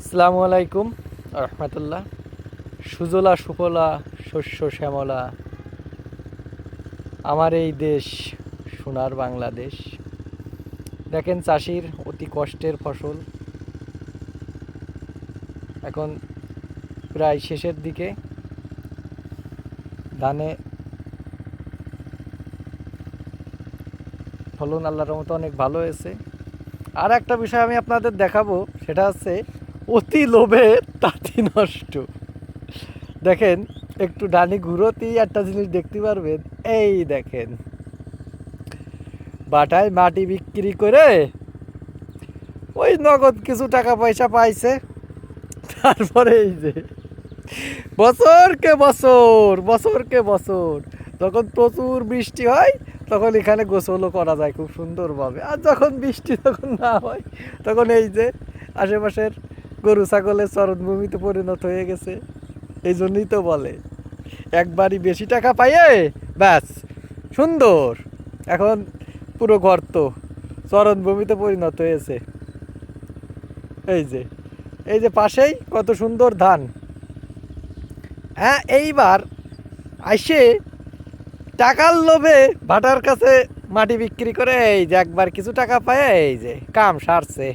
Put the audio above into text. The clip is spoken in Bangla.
আসসালামু আলাইকুম, রহমতুল্লাহ। সুজলা, সুফলা, শস্য, শ্যামলা, আমার এই দেশ সোনার বাংলাদেশ। দেখেন চাষির অতি কষ্টের ফসল। এখন প্রায় শেষের দিকে ধানে ফলন আল্লাহর মতো অনেক ভালো হয়েছে। আর একটা বিষয় আমি আপনাদের দেখাবো, সেটা হচ্ছে অতি লোভে তাঁতি নষ্ট। দেখেন, একটু ডানি ঘুরোতেই একটা জিনিস দেখতে পারবেন, এই দেখেন। বাটায় মাটি বিক্রি করে ওই নগদ কিছু টাকা পয়সা পাইছে। তারপরে এই যে, বছরকে বছর বছরকে বছর, যখন প্রচুর বৃষ্টি হয়, তখন এখানে গোসলও করা যায় খুব সুন্দরভাবে। আর যখন বৃষ্টি যখন না হয়, তখন এই যে আশেপাশের গরু, ছাগলের চরণভূমিতে পরিণত হয়ে গেছে। এই জন্যই তো বলে, একবারই বেশি টাকা পাইয়ে, ব্যাস, সুন্দর। এখন পুরো গর্ত চরণভূমিতে পরিণত হয়েছে। এই যে এই যে পাশেই কত সুন্দর ধান। হ্যাঁ এইবার আইসে টাকার লোভে ভাটার কাছে মাটি বিক্রি করে, এই যে একবার কিছু টাকা পায় এই যে কাম সারছে।